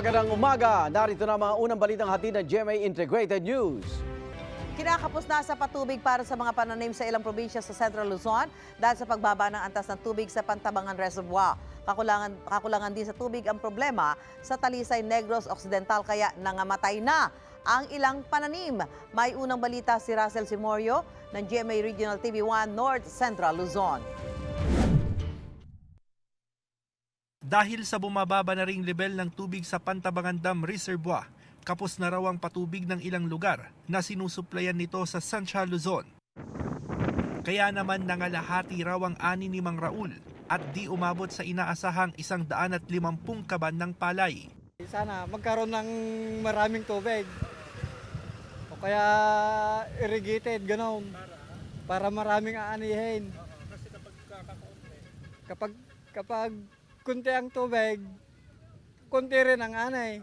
Magandang umaga. Narito na mga unang balitang hatid ng GMA Integrated News. Kinakapos na sa patubig para sa mga pananim sa ilang probinsya sa Central Luzon dahil sa pagbaba ng antas ng tubig sa Pantabangan Reservoir. Kakulangan, kakulangan din sa tubig ang problema sa Talisay Negros Occidental kaya nangamatay na ang ilang pananim. May unang balita si Russell Simorio ng GMA Regional TV1 North Central Luzon. Dahil sa bumababa na ring level ng tubig sa Pantabangan Dam Reservoir, kapos na raw ang patubig ng ilang lugar na sinusuplayan nito sa Central Luzon. Kaya naman nangalahati raw ang ani ni Mang Raul at di umabot sa inaasahang isang daan at limampung kaban ng palay. Sana magkaroon ng maraming tubig. O kaya irrigated, gano'n. Para maraming aanihin. Kapag, kapag kunti ang tubig, kunti rin ang anay.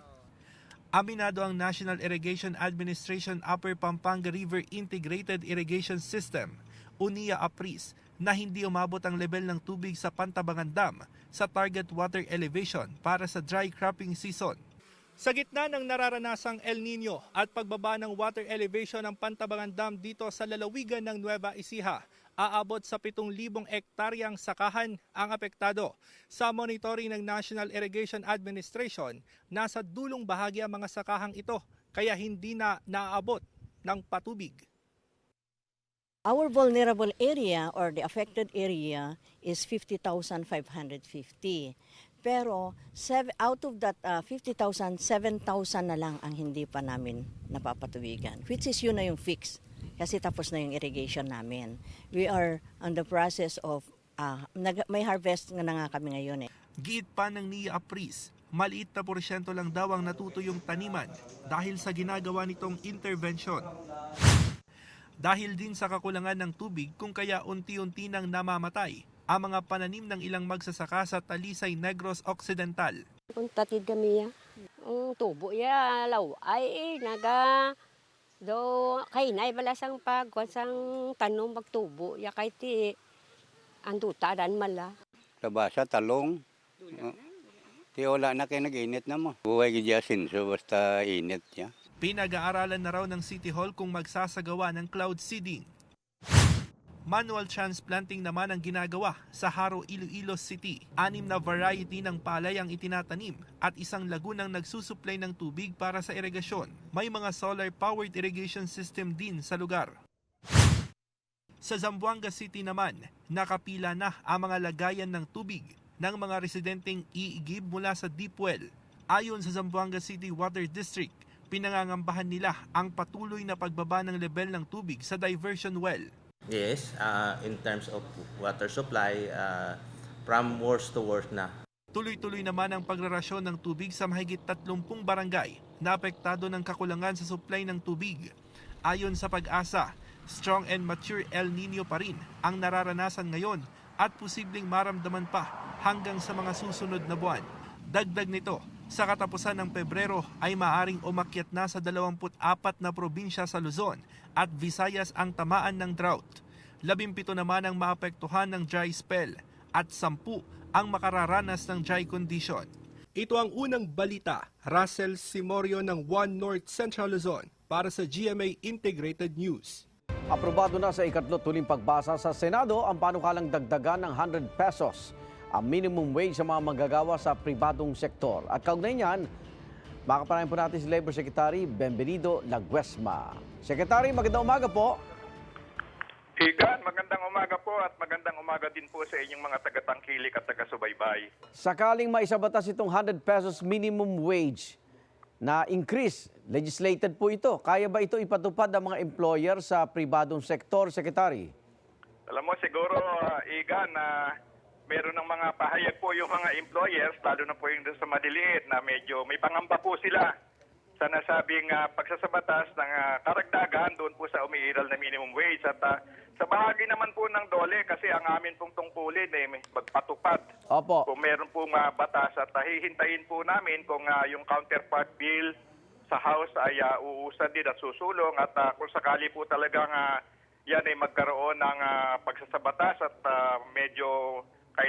Aminado ang National Irrigation Administration Upper Pampanga River Integrated Irrigation System, UNIA APRIS, na hindi umabot ang level ng tubig sa Pantabangan Dam sa target water elevation para sa dry cropping season. Sa gitna ng nararanasang El Nino at pagbaba ng water elevation ng Pantabangan Dam dito sa lalawigan ng Nueva Ecija, aabot sa 7,000 ektaryang sakahan ang apektado. Sa monitoring ng National Irrigation Administration, nasa dulong bahagi ang mga sakahang ito kaya hindi na naaabot ng patubig. Our vulnerable area or the affected area is 50,550. Pero out of that uh, 50,000, 7,000 na lang ang hindi pa namin napapatubigan. Which is yun na yung fix. Kasi tapos na yung irrigation namin. We are on the process of, uh, nag- may harvest nga na nga kami ngayon eh. Giit pa ng NIA Apris, maliit na porsyento lang daw ang natutuyong taniman dahil sa ginagawa nitong intervention. Dahil din sa kakulangan ng tubig kung kaya unti-unti nang namamatay ang mga pananim ng ilang magsasaka sa Talisay Negros Occidental. Kung tatid kami ya. Ang tubo ya law ay naga do kay nay balasang pag sang tanong magtubo ya kay ti ang tutaran mala. Labasa, talong. Oh. Ti wala na kayo nag-init na mo. Buhay dyan so basta init niya. Pinag-aaralan na raw ng City Hall kung magsasagawa ng cloud seeding. Manual transplanting naman ang ginagawa sa Haro, Iloilo City. Anim na variety ng palay ang itinatanim at isang lagunang nagsusupply ng tubig para sa irigasyon. May mga solar-powered irrigation system din sa lugar. Sa Zamboanga City naman, nakapila na ang mga lagayan ng tubig ng mga residenteng iigib mula sa deep well. Ayon sa Zamboanga City Water District, pinangangambahan nila ang patuloy na pagbaba ng level ng tubig sa diversion well. Yes, uh, in terms of water supply, uh, from worse to worse na. Tuloy-tuloy naman ang pagrarasyon ng tubig sa mahigit 30 barangay na apektado ng kakulangan sa supply ng tubig. Ayon sa pag-asa, strong and mature El Nino pa rin ang nararanasan ngayon at posibleng maramdaman pa hanggang sa mga susunod na buwan. Dagdag nito, sa katapusan ng Pebrero ay maaring umakyat na sa 24 na probinsya sa Luzon at Visayas ang tamaan ng drought. Labimpito naman ang maapektuhan ng dry spell at sampu ang makararanas ng dry condition. Ito ang unang balita, Russell Simorio ng One North Central Luzon para sa GMA Integrated News. Aprobado na sa ikatlo tuling pagbasa sa Senado ang panukalang dagdagan ng 100 pesos ang minimum wage sa mga manggagawa sa pribadong sektor. At kaugnay niyan, makapanayan po natin si Labor Secretary Benvenido Laguesma. Secretary, magandang umaga po. Igan, magandang umaga po at magandang umaga din po sa inyong mga tagatangkilik at taga-subaybay. Sakaling maisabatas itong 100 pesos minimum wage na increase, legislated po ito. Kaya ba ito ipatupad ng mga employer sa pribadong sektor, Secretary? Alam mo siguro, uh, Igan, na meron ng mga pahayag po yung mga employers, lalo na po yung doon sa maliliit na medyo may pangamba po sila sa nasabing uh, pagsasabatas ng uh, karagdagan doon po sa umiiral na minimum wage. At uh, sa bahagi naman po ng dole, kasi ang amin pong tungkulin eh, may magpatupad Opo. kung meron pong uh, batas at uh, hihintayin po namin kung uh, yung counterpart bill sa House ay uh, uusad din at susulong at uh, kung sakali po talagang uh, yan ay magkaroon ng uh, pagsasabatas at uh,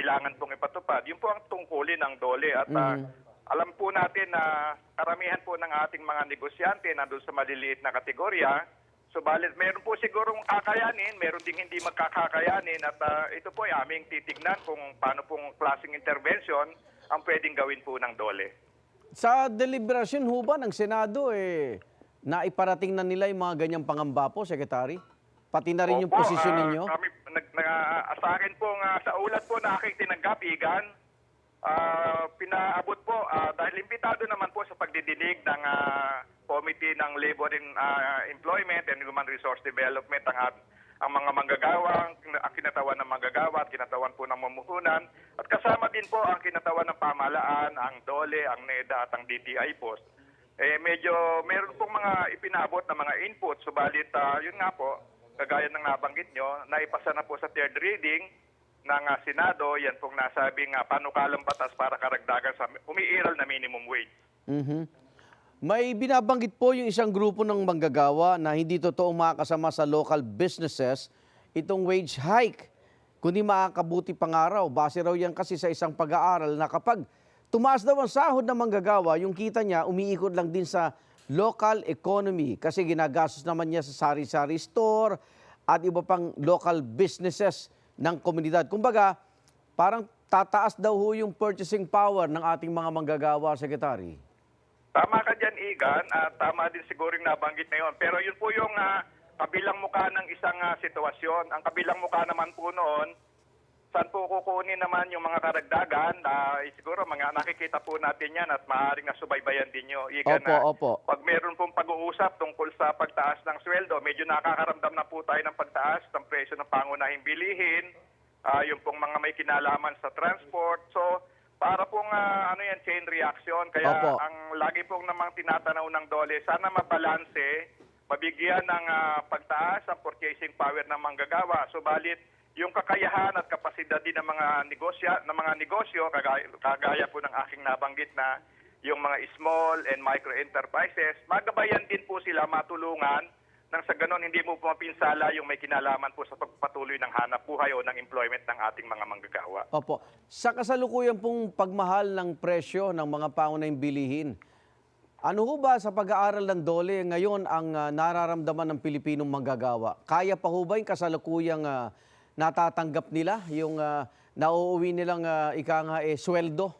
kailangan pong ipatupad. Yun po ang tungkulin ng DOLE at uh, alam po natin na karamihan po ng ating mga negosyante nandun sa maliliit na kategorya. Subalit meron po sigurong kakayanin, meron ding hindi magkakakayanin at ah, ito po ay aming titignan kung paano pong klaseng intervention ang pwedeng gawin po ng dole. Sa deliberasyon ho ba ng Senado, eh, naiparating na nila yung mga ganyang pangamba po, Secretary? Pati na rin yung Opo, posisyon ah, ninyo? Kami, nag, nag, ah, sa akin po, nga, sa ulat po na aking tinanggap, Igan, ah, pinaabot po, ah, dahil imbitado naman po sa pagdidinig ng ah, Committee ng Labor and ah, Employment and Human Resource Development ang, at- ang mga manggagawa, ang kinatawan ng manggagawa at kinatawan po ng mamuhunan. At kasama din po ang kinatawan ng pamahalaan, ang DOLE, ang NEDA at ang DTI Post. Eh medyo meron pong mga ipinaabot na mga input, subalit ah, yun nga po, kagaya ng nabanggit nyo, naipasa na po sa third reading ng ah, Senado, yan pong nasabing uh, panukalang batas para karagdagan sa umiiral na minimum wage. Mhm. May binabanggit po yung isang grupo ng manggagawa na hindi totoong makakasama sa local businesses itong wage hike, kundi makakabuti pangaraw. Base raw yan kasi sa isang pag-aaral na kapag tumaas daw ang sahod ng manggagawa, yung kita niya umiikot lang din sa local economy kasi ginagastos naman niya sa sari-sari store at iba pang local businesses ng komunidad. Kumbaga, parang tataas daw ho yung purchasing power ng ating mga manggagawa, Secretary. Tama ka dyan, Igan, at tama din siguro yung nabanggit na yun. Pero yun po yung ah, kabilang mukha ng isang ah, sitwasyon. Ang kabilang mukha naman po noon, saan po kukunin naman yung mga karagdagan? Eh, siguro mga nakikita po natin yan at maaaring nasubaybayan din nyo. Igan, Opo, na opo. pag meron pong pag-uusap tungkol sa pagtaas ng sweldo, medyo nakakaramdam na po tayo ng pagtaas ng presyo ng pangunahing bilihin, ah, yung pong mga may kinalaman sa transport. So, para pong ah, ano yan, chain reaction. Kaya Opo. ang lagi pong namang tinatanaw ng dole, sana mabalanse, mabigyan ng ah, pagtaas ang purchasing power ng manggagawa. Subalit, yung kakayahan at kapasidad din ng mga negosyo, ng mga negosyo kagaya, kagaya po ng aking nabanggit na yung mga small and micro enterprises, magabayan din po sila matulungan nang sa ganon hindi mo mapinsala yung may kinalaman po sa pagpatuloy ng hanap buhay o ng employment ng ating mga manggagawa. Opo. Sa kasalukuyan pong pagmahal ng presyo ng mga pangunahing bilihin, ano ho ba sa pag-aaral ng DOLE ngayon ang ah, nararamdaman ng Pilipinong manggagawa? Kaya pa ho ba yung kasalukuyang ah, natatanggap nila, yung ah, nauuwi nilang uh, ika nga eh, sweldo?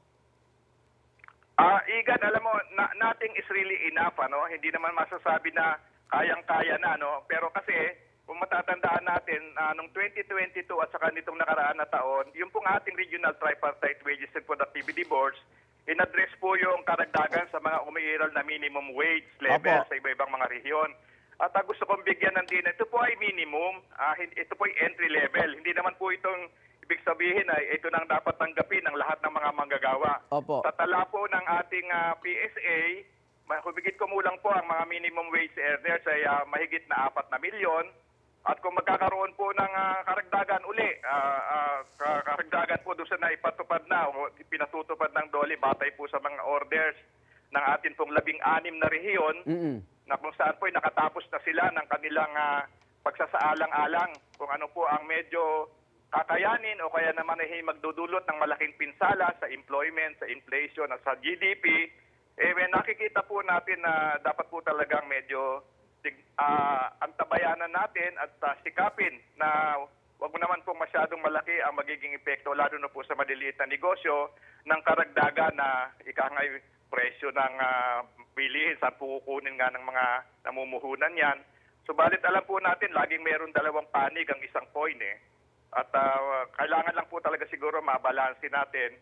Ah, Igan, alam mo, na- nothing is really enough, ano? Hindi naman masasabi na kayang-kaya na, no? Pero kasi, kung matatandaan natin, ah, nung 2022 at saka nitong nakaraan na taon, yung pong ating Regional Tripartite Wages and Productivity Boards, in-address po yung karagdagan sa mga umiiral na minimum wage level Opo. sa iba-ibang mga rehiyon. At ah, gusto kong bigyan ng din, ito po ay minimum, hin- ito po ay entry level. Hindi naman po itong ibig sabihin ay ito nang dapat tanggapin ng lahat ng mga manggagawa. Opo. Sa tala po ng ating ah, PSA, ma- humigit kumulang po ang mga minimum wage earners ay ah, mahigit na 4 na milyon. At kung magkakaroon po ng ah, karagdagan uli, ah, ka- karagdagan po doon sa naipatupad na o pinatutupad ng DOLE batay po sa mga orders ng atin pong labing-anim na rehiyon Mm-mm. Na kung saan po ay nakatapos na sila ng kanilang ah, pagsasaalang-alang kung ano po ang medyo kakayanin o kaya naman ay magdudulot ng malaking pinsala sa employment, sa inflation at sa GDP, eh nakikita po natin na dapat po talagang medyo sig- ah, antabayanan natin at ah, sikapin na wag mo naman po masyadong malaki ang magiging epekto lalo na po sa maliliit na negosyo ng karagdagan na ikangay presyo ng ah, bilihin saan po kukunin nga ng mga namumuhunan yan. Subalit alam po natin laging mayroon dalawang panig ang isang coin eh. At ah, kailangan lang po talaga siguro mabalansin natin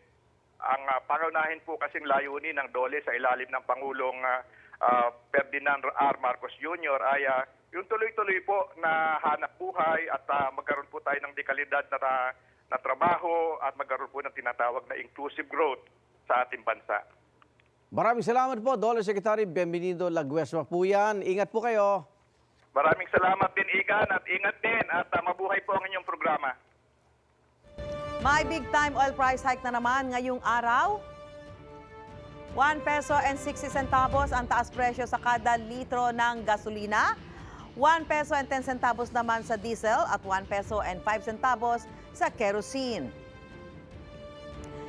ang uh, pangunahin po kasing layunin ng DOLE sa ilalim ng Pangulong ah, ah, Ferdinand R. Marcos Jr. ay ah, yung tuloy-tuloy po na hanap buhay at ah, magkaroon po tayo ng dekalidad na, tra- na trabaho at magkaroon po ng tinatawag na inclusive growth sa ating bansa. Maraming salamat po, DOLE Secretary Bienvenido Laguesma po yan. Ingat po kayo. Maraming salamat din, Igan, at ingat din at ah, mabuhay po ang inyong programa. May big time oil price hike na naman ngayong araw. 1 peso and 60 centavos ang taas presyo sa kada litro ng gasolina. 1 peso and 10 centavos naman sa diesel at 1 peso and 5 centavos sa kerosene.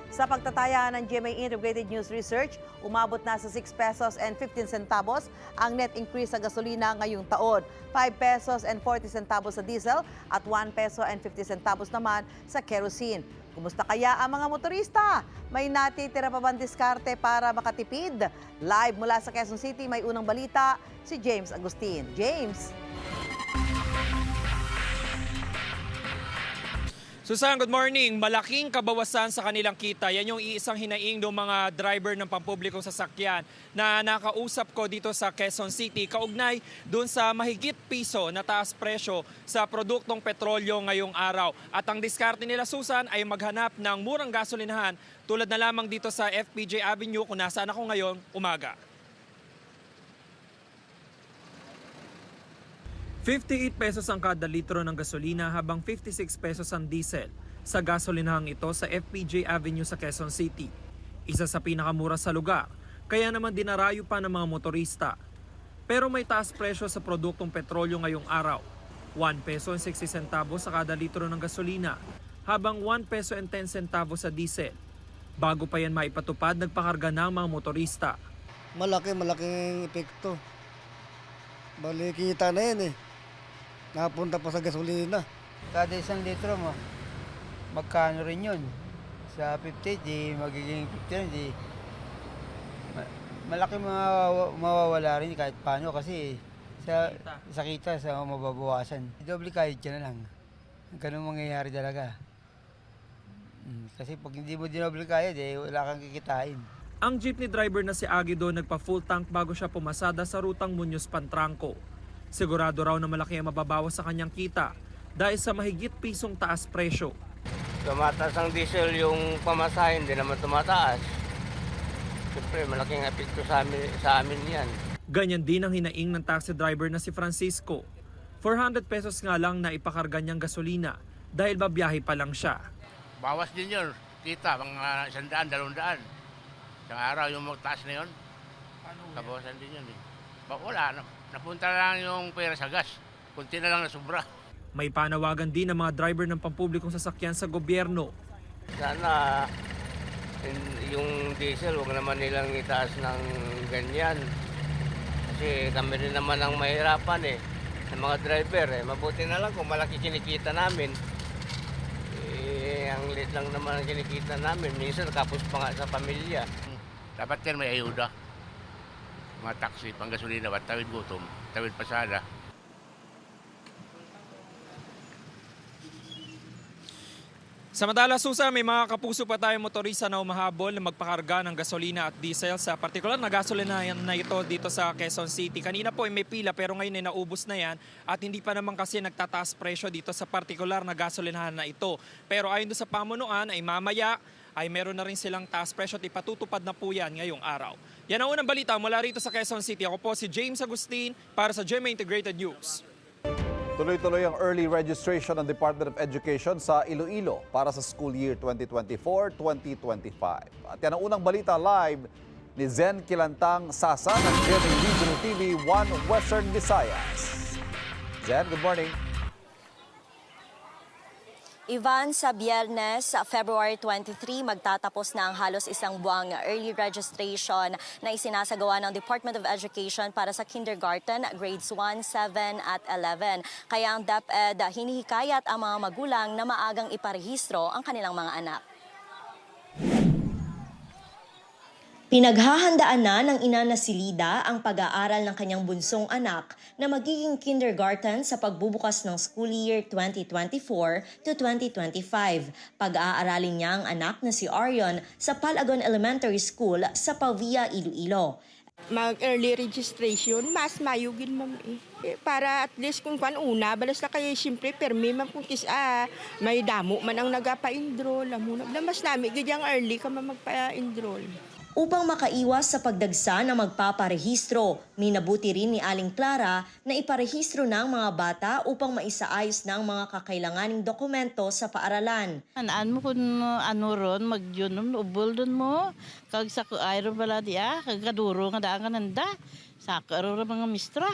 Sa pagtataya ng GMA Integrated News Research, umabot na sa 6 pesos and 15 centavos ang net increase sa gasolina ngayong taon. 5 pesos and 40 centavos sa diesel at 1 peso and 50 centavos naman sa kerosene. Kumusta kaya ang mga motorista? May natitira pa bang diskarte para makatipid? Live mula sa Quezon City, may unang balita si James Agustin. James! Susan, good morning. Malaking kabawasan sa kanilang kita. Yan yung iisang hinaing ng mga driver ng pampublikong sasakyan na nakausap ko dito sa Quezon City. Kaugnay doon sa mahigit piso na taas presyo sa produktong petrolyo ngayong araw. At ang diskarte nila, Susan, ay maghanap ng murang gasolinahan tulad na lamang dito sa FPJ Avenue kung nasaan ako ngayon umaga. 58 pesos ang kada litro ng gasolina habang 56 pesos ang diesel sa gasolinahang ito sa FPJ Avenue sa Quezon City. Isa sa pinakamura sa lugar, kaya naman dinarayo pa ng mga motorista. Pero may taas presyo sa produktong petrolyo ngayong araw. 1 peso and 60 centavos sa kada litro ng gasolina, habang 1 peso and 10 centavos sa diesel. Bago pa yan maipatupad, nagpakarga ng mga motorista. Malaki, malaking epekto. Bali, kita na yan eh. Napunta pa sa gasolina. Kada isang litro mo, magkano rin yun? Sa 50, di magiging 50 di ma- malaki mawawa- mawawala rin kahit paano kasi sa sa kita sa mababawasan. Doble kahit ka na lang. Ganun mangyayari talaga. Mm, Kasi pag hindi mo dinoble kaya, di wala kang kikitain. Ang jeepney driver na si Agido nagpa full tank bago siya pumasada sa rutang Muñoz Pantranco. Sigurado raw na malaki ang mababawas sa kanyang kita dahil sa mahigit pisong taas presyo. Tumataas ang diesel yung pamasahin, hindi naman tumataas. Siyempre, malaking epekto sa amin, sa amin yan. Ganyan din ang hinaing ng taxi driver na si Francisco. 400 pesos nga lang na ipakarga niyang gasolina dahil babiyahe pa lang siya. Bawas din yun. Kita, mga isandaan, dalawang daan. Isang araw yung magtaas na yun. Kabawasan din yun eh. Wala, na- napunta lang yung pera sa gas. Kunti na lang na sobra. May panawagan din ng mga driver ng pampublikong sasakyan sa gobyerno Sana yung diesel, huwag naman nilang itaas ng ganyan. Kasi kami rin naman ang mahirapan eh. Ng mga driver eh. Mabuti na lang kung malaki kinikita namin. Eh, ang lit lang naman ang kinikita namin. Minsan kapos pa nga sa pamilya. Dapat yan may ayuda. Mga taxi, panggasolina, at tawid gutom, tawid pasada. Samantala, Susa, may mga kapuso pa tayong motorista na umahabol na magpakarga ng gasolina at diesel sa partikular na gasolina na ito dito sa Quezon City. Kanina po ay may pila pero ngayon ay naubos na yan at hindi pa naman kasi nagtataas presyo dito sa partikular na gasolinahan na ito. Pero ayon sa pamunuan ay mamaya ay meron na rin silang taas presyo at ipatutupad na po yan ngayong araw. Yan ang unang balita mula rito sa Quezon City. Ako po si James Agustin para sa GMA Integrated News. Tuloy-tuloy ang early registration ng Department of Education sa Iloilo para sa school year 2024-2025. At yan ang unang balita live ni Zen Kilantang Sasa ng GMA Regional TV 1 Western Visayas. Zen, good morning. Ivan, sa biyernes, February 23, magtatapos na ang halos isang buwang early registration na isinasagawa ng Department of Education para sa kindergarten, grades 1, 7 at 11. Kaya ang DepEd hinihikayat ang mga magulang na maagang iparehistro ang kanilang mga anak. Pinaghahandaan na ng ina na si Lida ang pag-aaral ng kanyang bunsong anak na magiging kindergarten sa pagbubukas ng school year 2024 to 2025. Pag-aaralin niya ang anak na si Arion sa Palagon Elementary School sa Pavia, Iloilo. mag-early registration, mas mayugin ma'am eh. Eh, Para at least kung kan una, balas na kayo siyempre permi ma'am kung kis ah, may damo man ang nagapa-enroll. Amo na mas nami gadyang early ka man magpa-enroll. Upang makaiwas sa pagdagsa na magpaparehistro, minabuti rin ni Aling Clara na iparehistro ng mga bata upang maisaayos ng mga kakailanganing dokumento sa paaralan. Anaan mo kung ano ron, mag-yun, ubol dun mo. Kag sa ayro bala diya, kag kaduro nga daan ka nanda. Sa karo mga mistra.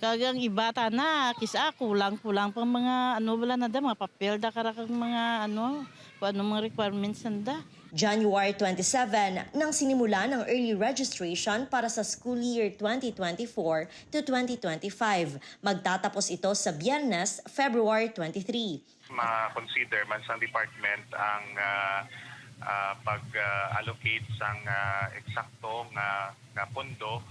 Kag ang ibata na, kisa kulang-kulang pang mga ano bala nanda, mga papel da karakang mga ano, kung ano mga requirements nanda. January 27 nang sinimula ng early registration para sa school year 2024 to 2025. Magtatapos ito sa Biyernes, February 23. ma-consider man sa department ang ah, ah, pag-allocate sang ah, eksakto nga pondo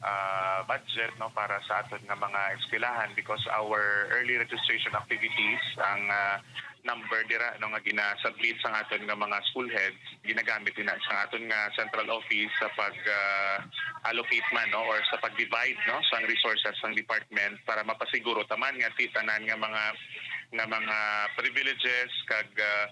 ah, budget no para sa aton nga mga eskwelahan because our early registration activities ang ah, number dira no nga gina-submit sa aton nga mga school heads. Ginagamit din sa aton nga central office sa pag ah, allocate man no or sa pag-divide no sa resources ng department para mapasiguro taman nga titanan nga mga nga mga privileges kag ah,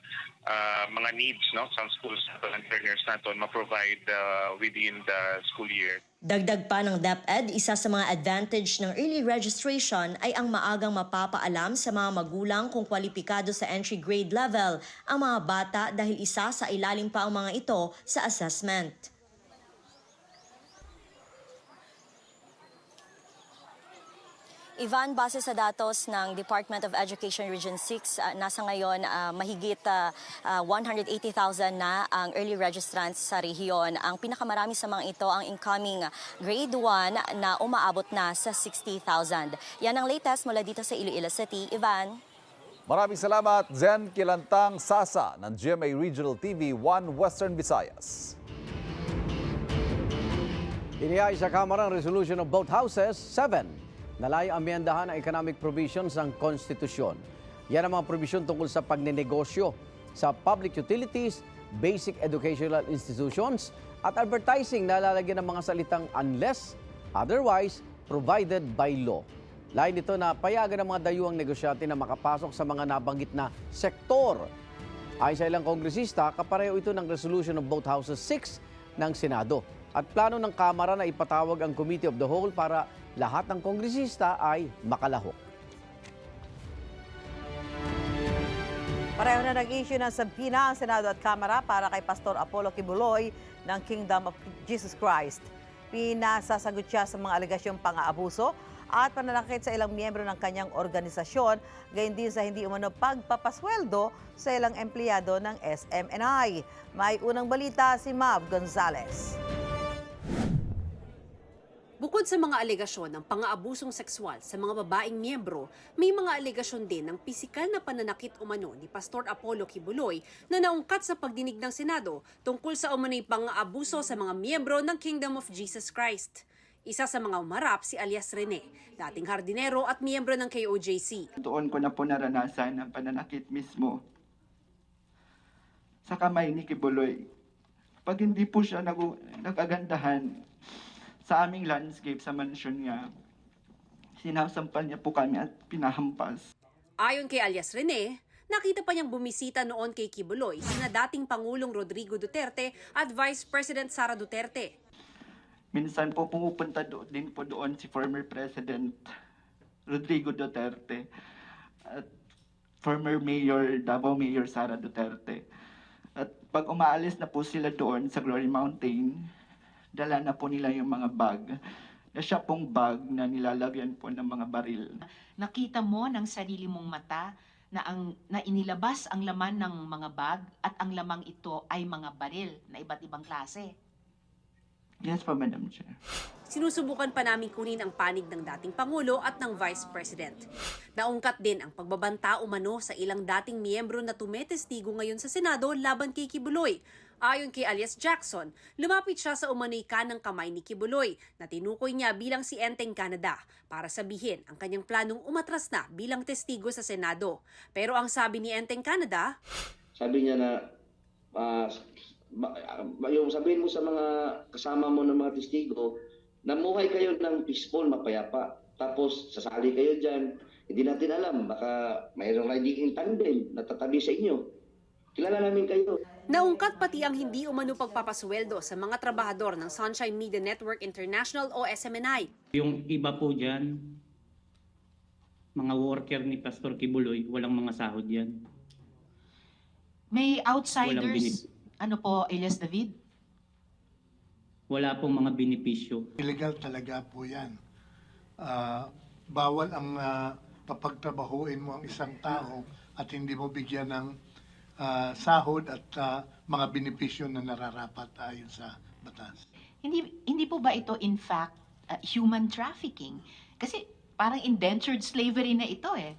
ah, mga needs no sa schools naton and learners naton ma-provide ah, within the school year. Dagdag pa ng DepEd, isa sa mga advantage ng early registration ay ang maagang mapapaalam sa mga magulang kung kwalipikado sa entry grade level ang mga bata dahil isa sa ilalim pa ang mga ito sa assessment. Ivan, base sa datos ng Department of Education Region 6, ah, nasa ngayon ah, mahigit ah, ah, 180,000 na ang early registrants sa rehiyon. Ang pinakamarami sa mga ito ang incoming grade 1 na umaabot na sa 60,000. Yan ang latest mula dito sa Iloilo City. Ivan? Maraming salamat, Zen Kilantang Sasa ng GMA Regional TV 1 Western Visayas. Iniyay sa Kamara ang resolution of both houses, 7. Nalay amyendahan ang economic provisions ng konstitusyon. Yan ang mga provision tungkol sa pagnenegosyo sa public utilities, basic educational institutions, at advertising na lalagyan ng mga salitang unless, otherwise, provided by law. Lain nito na payagan ng mga dayuang negosyante na makapasok sa mga nabanggit na sektor. Ayon sa ilang kongresista, kapareho ito ng resolution of both houses 6 ng Senado. At plano ng Kamara na ipatawag ang Committee of the Whole para lahat ng kongresista ay makalahok. Pareho na nag-issue ng sabina ang Senado at Kamara para kay Pastor Apollo Kibuloy ng Kingdom of Jesus Christ. Pinasasagot siya sa mga alegasyong pang-aabuso at pananakit sa ilang miyembro ng kanyang organisasyon, gayon din sa hindi umano pagpapasweldo sa ilang empleyado ng SMNI. May unang balita si Mav Gonzalez. Bukod sa mga alegasyon ng pang-aabusong sexual sa mga babaeng miyembro, may mga alegasyon din ng pisikal na pananakit umano ni Pastor Apollo Kibuloy na naungkat sa pagdinig ng Senado tungkol sa umano'y pang-aabuso sa mga miyembro ng Kingdom of Jesus Christ. Isa sa mga umarap si alias Rene, dating hardinero at miyembro ng KOJC. Doon ko na po naranasan ang pananakit mismo sa kamay ni Kibuloy. Pag hindi po siya nag nagagandahan sa aming landscape sa mansyon niya, sinasampal niya po kami at pinahampas. Ayon kay alias Rene, nakita pa niyang bumisita noon kay Kibuloy sina dating Pangulong Rodrigo Duterte at Vice President Sara Duterte. Minsan po pumupunta do- din po doon si former President Rodrigo Duterte at former Mayor, Davao Mayor Sara Duterte. At pag umaalis na po sila doon sa Glory Mountain, dala na po nila yung mga bag. Na siya pong bag na nilalagyan po ng mga baril. nakita mo ng sarili mong mata na ang na inilabas ang laman ng mga bag at ang lamang ito ay mga baril na iba't ibang klase. Yes po, Madam Chair. Sinusubukan pa namin kunin ang panig ng dating Pangulo at ng Vice President. Naungkat din ang pagbabanta umano sa ilang dating miyembro na tumetestigo ngayon sa Senado laban kay Kibuloy. Ayon kay alias Jackson, lumapit siya sa umano'y kanang kamay ni Kibuloy na tinukoy niya bilang si Enteng Canada para sabihin ang kanyang planong umatras na bilang testigo sa Senado. Pero ang sabi ni Enteng Canada, sabi niya na ah, yung sabihin mo sa mga kasama mo ng mga testigo, namuhay kayo ng peaceful, mapayapa. Tapos sasali kayo dyan. Hindi natin alam, baka mayroong riding tandem na tatabi sa inyo. Kilala namin kayo. Naungkat pati ang hindi umano pagpapasweldo sa mga trabahador ng Sunshine Media Network International o SMNI. Yung iba po dyan, mga worker ni Pastor Kibuloy, walang mga sahod yan. May Walang outsiders, binip- ano po, Elias David? Wala pong mga benepisyo. Illegal talaga po yan. Ah, bawal ang ah, papagtrabahuin mo ang isang tao at hindi mo bigyan ng ah, sahod at ah, mga benepisyo na nararapat ayon sa batas. Hindi hindi po ba ito in fact uh, human trafficking? Kasi parang indentured slavery na ito eh.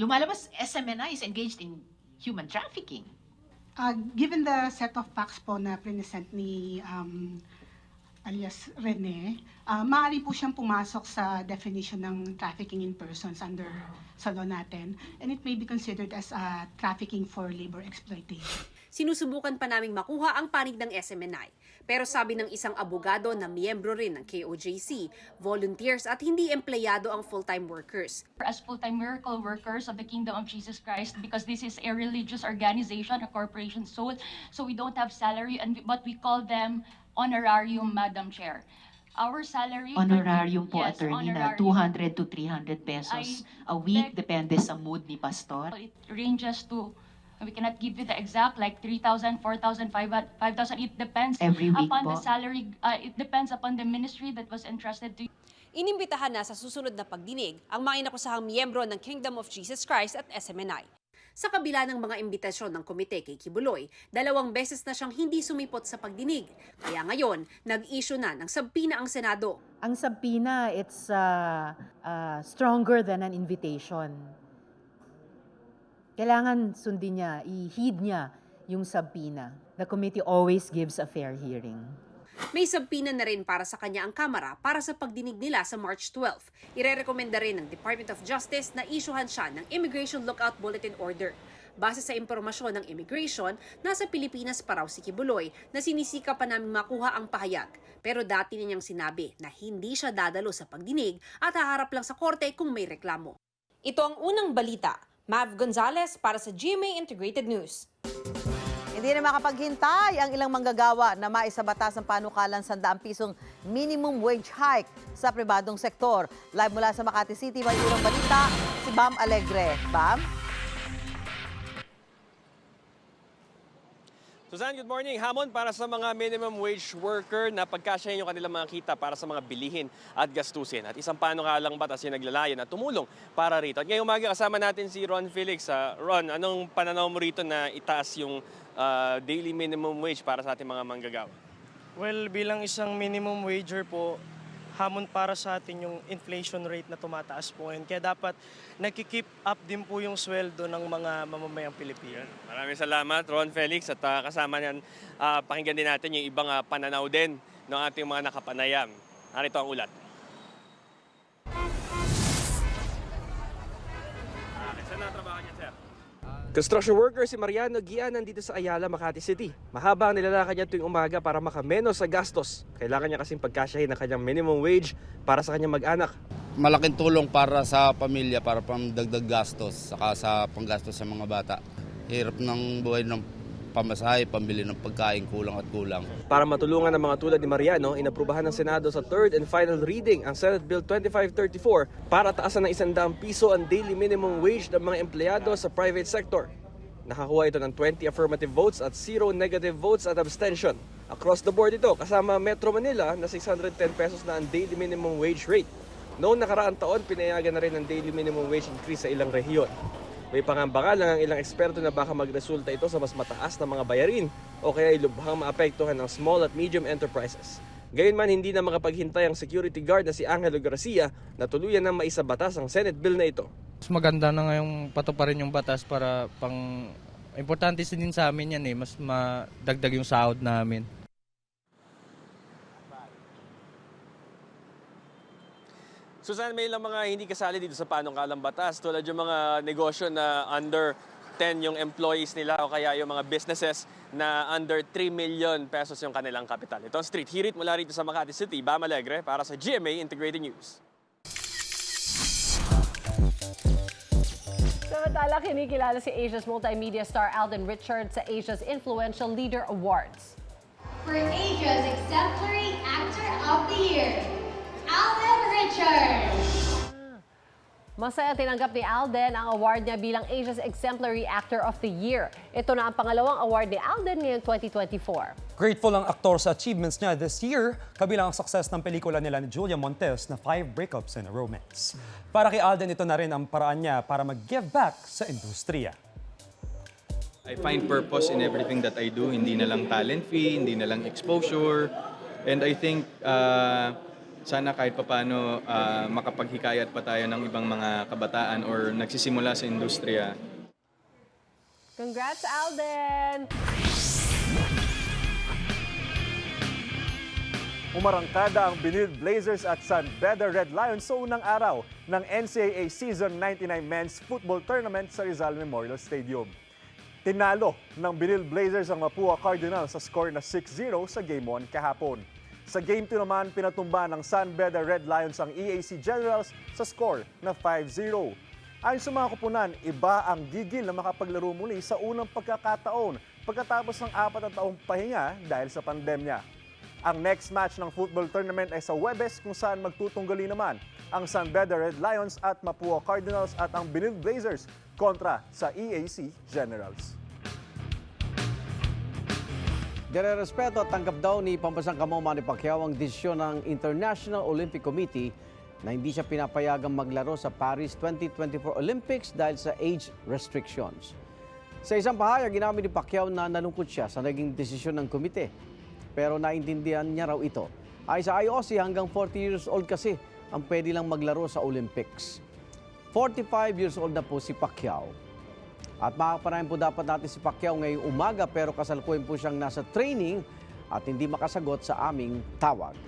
Lumalabas SMNI is engaged in human trafficking. Uh, given the set of facts po na present ni um, alias Rene, uh, maaari po siyang pumasok sa definition ng trafficking in persons under sa law natin and it may be considered as uh, trafficking for labor exploitation. Sinusubukan pa naming makuha ang panig ng SMNI. Pero sabi ng isang abogado na miyembro rin ng KOJC, volunteers at hindi empleyado ang full-time workers. as full-time miracle workers of the Kingdom of Jesus Christ because this is a religious organization, a corporation soul. So we don't have salary, and but we call them honorarium, Madam Chair. Our salary... Honorarium po, Yes, attorney, na honorarium. 200 to 300 pesos I a week, depende sa mood ni pastor. It ranges to, we cannot give you the exact, like 3,000, 4,000, 5,000. It depends Every week upon the po? salary, uh, it depends upon the ministry that was entrusted to you. Inimbitahan na sa susunod na pagdinig ang mga inakusahang miyembro ng Kingdom of Jesus Christ at SMNI. Sa kabila ng mga imbitasyon ng komite kay Kibuloy, dalawang beses na siyang hindi sumipot sa pagdinig. Kaya ngayon, nag-issue na ng sabpina ang Senado. Ang sabpina, it's uh, uh, stronger than an invitation. Kailangan sundin niya, i-heed niya yung sabpina. The committee always gives a fair hearing. May sabpina na rin para sa kanya ang Kamara para sa pagdinig nila sa March 12. Irerekomenda rin ng Department of Justice na isyuhan siya ng Immigration Lookout Bulletin Order. Base sa impormasyon ng immigration, nasa Pilipinas pa raw si Kibuloy na sinisika pa namin makuha ang pahayag. Pero dati na niyang sinabi na hindi siya dadalo sa pagdinig at haharap lang sa korte kung may reklamo. Ito ang unang balita. Mav Gonzalez para sa GMA Integrated News. Hindi na makapaghintay ang ilang manggagawa na maisabatas ang panukalan sa daang pisong minimum wage hike sa pribadong sektor. Live mula sa Makati City, may unang balita, si Bam Alegre. Bam? Suzanne, good morning. Hamon para sa mga minimum wage worker na pagkasyahin yung kanilang mga kita para sa mga bilihin at gastusin. At isang panukalang batas yung naglalayan at tumulong para rito. At ngayong umaga kasama natin si Ron Felix. Ah, Ron, anong pananaw mo rito na itaas yung ah, daily minimum wage para sa ating mga manggagawa? Well, bilang isang minimum wager po, hamon para sa atin yung inflation rate na tumataas po ngayon. Kaya dapat nagki-keep up din po yung sweldo ng mga mamamayang Pilipino. Maraming salamat, Ron Felix. At ah, kasama niyan, ah, pakinggan din natin yung ibang ah, pananaw din ng ating mga nakapanayam. Narito ang ulat. Construction worker si Mariano Gian nandito sa Ayala, Makati City. Mahaba ang nilalakad niya tuwing umaga para makamenos sa gastos. Kailangan niya kasing pagkasyahin ang kanyang minimum wage para sa kanyang mag-anak. malaking tulong para sa pamilya, para pangdagdag gastos, saka sa panggastos sa mga bata. Hirap ng buhay ng pamasahe, pambili ng pagkain, kulang at kulang. Para matulungan ang mga tulad ni Mariano, inaprubahan ng Senado sa third and final reading ang Senate Bill 2534 para taasan ng 100 piso ang daily minimum wage ng mga empleyado sa private sector. Nakakuha ito ng 20 affirmative votes at 0 negative votes at abstention. Across the board ito, kasama Metro Manila na 610 pesos na ang daily minimum wage rate. Noong nakaraang taon, pinayagan na rin ang daily minimum wage increase sa ilang rehiyon. May pangamba lang ang ilang eksperto na baka magresulta ito sa mas mataas na mga bayarin o kaya ilubhang maapektuhan ng small at medium enterprises. Gayunman hindi na makapaghintay ang security guard na si Angelo Garcia na tuluyan na maisabatas ang Senate bill na ito. Mas maganda na ngayong patuparin yung batas para pang... Importante din sa amin yan eh, mas madagdag yung sahod namin. Susan, may ilang mga hindi kasali dito sa panukalang batas tulad yung mga negosyo na under 10 yung employees nila o kaya yung mga businesses na under 3 million pesos yung kanilang kapital. Ito ang Street Hirit mula rito sa Makati City, Bam Alegre para sa GMA Integrated News. Samantala, kinikilala si Asia's multimedia star Alden Richards sa Asia's Influential Leader Awards. For Asia's Exemplary Actor of the Year, Alden Richards. Masaya tinanggap ni Alden ang award niya bilang Asia's Exemplary Actor of the Year. Ito na ang pangalawang award ni Alden ngayong 2024. Grateful ang aktor sa achievements niya this year, kabilang ang success ng pelikula nila ni Julia Montes na Five Breakups in a Romance. Para kay Alden, ito na rin ang paraan niya para mag-give back sa industriya. I find purpose in everything that I do. Hindi na lang talent fee, hindi na lang exposure. And I think uh, sana kahit papano uh, makapaghikayat pa tayo ng ibang mga kabataan or nagsisimula sa industriya Congrats, Alden! Umarangkada ang Binil Blazers at San Beda Red Lions sa unang araw ng NCAA Season 99 Men's Football Tournament sa Rizal Memorial Stadium. Tinalo ng Binil Blazers ang Mapua Cardinals sa score na 6-0 sa Game 1 kahapon. Sa Game 2 naman, pinatumba ng San Beda Red Lions ang EAC Generals sa score na 5-0. Ayon sa mga kupunan, iba ang gigil na makapaglaro muli sa unang pagkakataon pagkatapos ng apat na taong pahinga dahil sa pandemya. Ang next match ng football tournament ay sa Webes kung saan magtutunggali naman ang San Beda Red Lions at Mapua Cardinals at ang Binil Blazers kontra sa EAC Generals. Dere-respeto at tanggap daw ni Pampasang Kamau Manny Pacquiao ang desisyon ng International Olympic Committee na hindi siya pinapayagang maglaro sa Paris 2024 Olympics dahil sa age restrictions. Sa isang pahayag, ginamit ni Pacquiao na nalungkot siya sa naging desisyon ng komite. Pero naintindihan niya raw ito. Ay sa IOC, hanggang 40 years old kasi ang pwede lang maglaro sa Olympics. 45 years old na po si Pacquiao. At makakapanayan po dapat natin si Pacquiao ngayong umaga pero kasalukuyan po siyang nasa training at hindi makasagot sa aming tawag.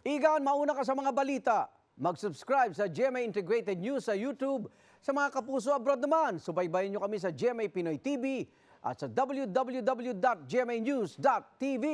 Igan, mauna ka sa mga balita. Mag-subscribe sa GMA Integrated News sa YouTube. Sa mga kapuso abroad naman, subaybayan nyo kami sa GMA Pinoy TV at sa www.gmanews.tv.